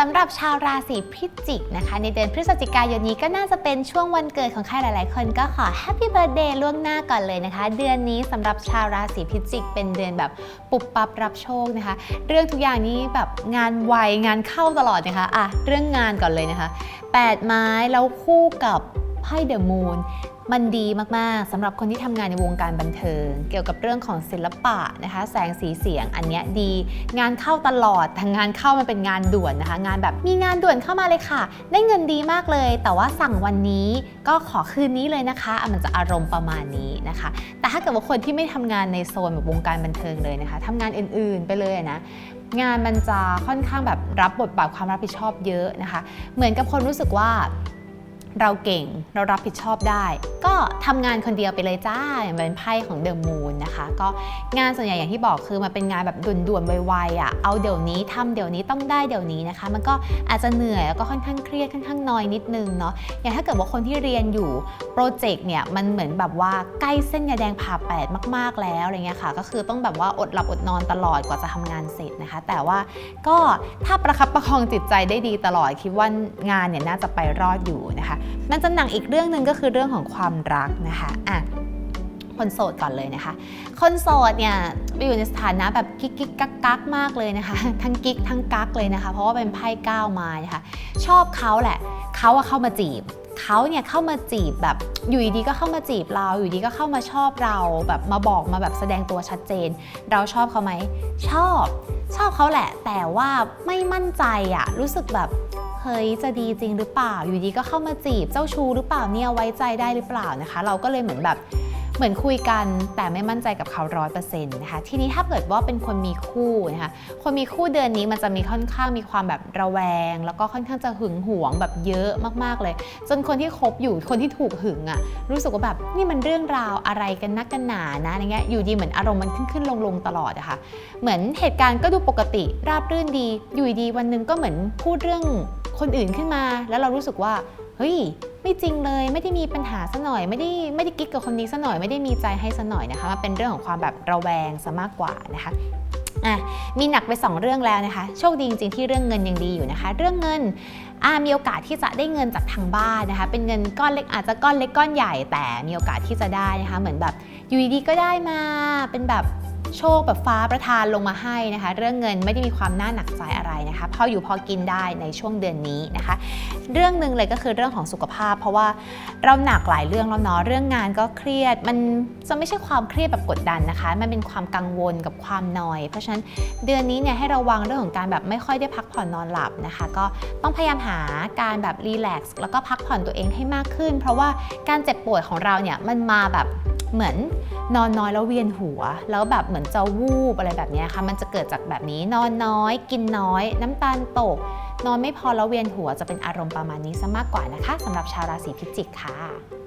สำหรับชาวราศีพิจิกนะคะ ในเดือนพฤศจิกายนนี้ก็น่าจะเป็นช่วงวันเกิดของใครหลาย ๆ คนก็ขอแฮปปี้เบิร์ดเดย์ล่วงหน้าก่อนเลยนะคะ เดือนนี้สำหรับชาวราศีพิจิก เป็นเดือนแบบปุบปับรับโชคนะคะ เรื่องทุกอย่างนี้แบบงานไวงานเข้าตลอดนะคะอะเรื่องงานก่อนเลยนะคะ 8 ไม้แล้วคู่กับไพ่เดอะมูน มันดีมากๆสำหรับคนที่ทำงานในวงการบันเทิง เกี่ยวกับเรื่องของศิลปะนะคะ แสงสีเสียงอันนี้ดี งานเข้าตลอดทางงานเข้ามันเป็นงานด่วนนะคะ งานแบบมีงานด่วนเข้ามาเลยค่ะ ได้เงินดีมากเลย แต่ว่าสั่งวันนี้ก็ขอคืนนี้เลยนะคะ มันจะอารมณ์ประมาณนี้นะคะ แต่ถ้าเกิดว่าคนที่ไม่ทำงานในโซนแบบวงการบันเทิงเลยนะคะทำงานอื่นๆไปเลยนะงานมันจะค่อนข้างแบบรับบทบาทความรับผิดชอบเยอะนะคะ เหมือนกับคนรู้สึกว่าเราเก่งเรารับผิดชอบได้ ก็ทำงานคนเดียวไปเลยจ้าอย่างเป็นไพ่ของเดอะมูนนะคะ ก็งานส่วนใหญ่อย่างที่บอกคือมันเป็นงานแบบด่วนๆไวๆอะเอาเดี๋ยวนี้ทำเดี๋ยวนี้ต้องได้เดี๋ยวนี้นะคะ มันก็อาจจะเหนื่อยแล้วก็ค่อนข้างเครียดค่อนข้างนอยนิดนึงเนาะอย่างถ้าเกิดว่าคนที่เรียนอยู่โปรเจกต์เนี่ยมันเหมือนแบบว่าใกล้เส้นยาแดงผ่าแปดมาก ๆแล้วอะไรเงี้ยค่ะ ก็คือต้องแบบว่าอดหลับอดนอนตลอดกว่าจะทำงานเสร็จนะคะ แต่ว่าก็ถ้าประคับประคองจิตใจได้ดีตลอดคิดว่างานเนี่ยน่าจะไปรอดอยู่นะคะมันจะหนักอีกเรื่องหนึ่งก็คือเรื่องของความรักนะคะอะคนโสดก่อนเลยนะคะ คนโสดเนี่ยไปอยู่ในสถานะแบบกิ๊กกิ๊กกักกักมากเลยนะคะ ทั้งกิ๊กทั้งกักเลยนะคะ เพราะว่าเป็นไพ่ก้าวมานะคะ ชอบเขาแหละเขาเข้ามาจีบเขาเนี่ยเข้ามาจีบแบบอยู่ดีๆก็เข้ามาจีบเรา อยู่ดีก็เข้ามาชอบเราแบบมาบอกมาแบบแสดงตัวชัดเจน เราชอบเขาไหมชอบ ชอบเขาแหละ แต่ว่าไม่มั่นใจอะรู้สึกแบบ เฮ้ยจะดีจริงหรือเปล่า อยู่ดีก็เข้ามาจีบเจ้าชู้หรือเปล่าเนี่ยไว้ใจได้หรือเปล่านะคะ เราก็เลยเหมือนแบบเหมือนคุยกันแต่ไม่มั่นใจกับเขาร้อยเปอร์เซ็นต์นะคะทีนี้ถ้าเกิดว่าเป็นคนมีคู่นะคะคนมีคู่เดือนนี้มันจะมีค่อนข้างมีความแบบระแวง แล้วก็ค่อนข้างจะหึงหวงแบบเยอะมากๆเลย จนคนที่คบอยู่คนที่ถูกหึงอะ่ะรู้สึกว่าแบบนี่มันเรื่องราวอะไรกันนักกันหนานะอะไรเงี้ยอยู่ดีเหมือนอารมณ์มันขึ้นขึ้นลงลงๆตลอดอะค่ะเหมือนเหตุการณ์ก็ดูปกติราบรื่นดี อยู่ดีวันหนึงก็เหมือนพูดเรื่อง คนอื่นขึ้นมา แล้วเรารู้สึกว่า เฮ้ย ไม่จริงเลยไม่ได้มีปัญหาซะหน่อย ไม่ได้ไม่ได้กิ๊กกับคนนี้ซะหน่อยไม่ได้มีใจให้ซะหน่อยนะคะมันเป็นเรื่องของความแบบระแวงซะมากกว่านะคะอะมีหนักไป 2 เรื่องแล้วนะคะ โชคดีจริงๆที่เรื่องเงินยังดีอยู่นะคะ เรื่องเงินมีโอกาสที่จะได้เงินจากทางบ้านนะคะ เป็นเงินก้อนเล็กอาจจะก้อนเล็กก้อนใหญ่แต่มีโอกาสที่จะได้นะคะ เหมือนแบบอยู่ดีๆก็ได้มาเป็นแบบ โชคแบบฟ้าประทานลงมาให้นะคะ เรื่องเงินไม่ได้มีความน่าหนักใจอะไรนะคะพออยู่พอกินได้ในช่วงเดือนนี้นะคะ เรื่องหนึ่งเลยก็คือเรื่องของสุขภาพ เพราะว่าเราหนักหลายเรื่องแล้วเนาะเรื่องงานก็เครียด มันจะไม่ใช่ความเครียดแบบกดดันนะคะ มันเป็นความกังวลกับความนอย เพราะฉะนั้นเดือนนี้เนี่ยให้ระวังเรื่องของการแบบไม่ค่อยได้พักผ่อนนอนหลับนะคะ ก็ต้องพยายามหาการแบบรีแลกซ์แล้วก็พักผ่อนตัวเองให้มากขึ้น เพราะว่าการเจ็บป่วยของเราเนี่ยมันมาแบบ เหมือนนอนน้อยแล้วเวียนหัว แล้วแบบเหมือนจะวูบอะไรแบบนี้ค่ะ มันจะเกิดจากแบบนี้นอนน้อย กินน้อย น้ำตาลตก นอนไม่พอแล้วเวียนหัวจะเป็นอารมณ์ประมาณนี้ซะมากกว่านะคะสำหรับชาวราศีพิจิกค่ะ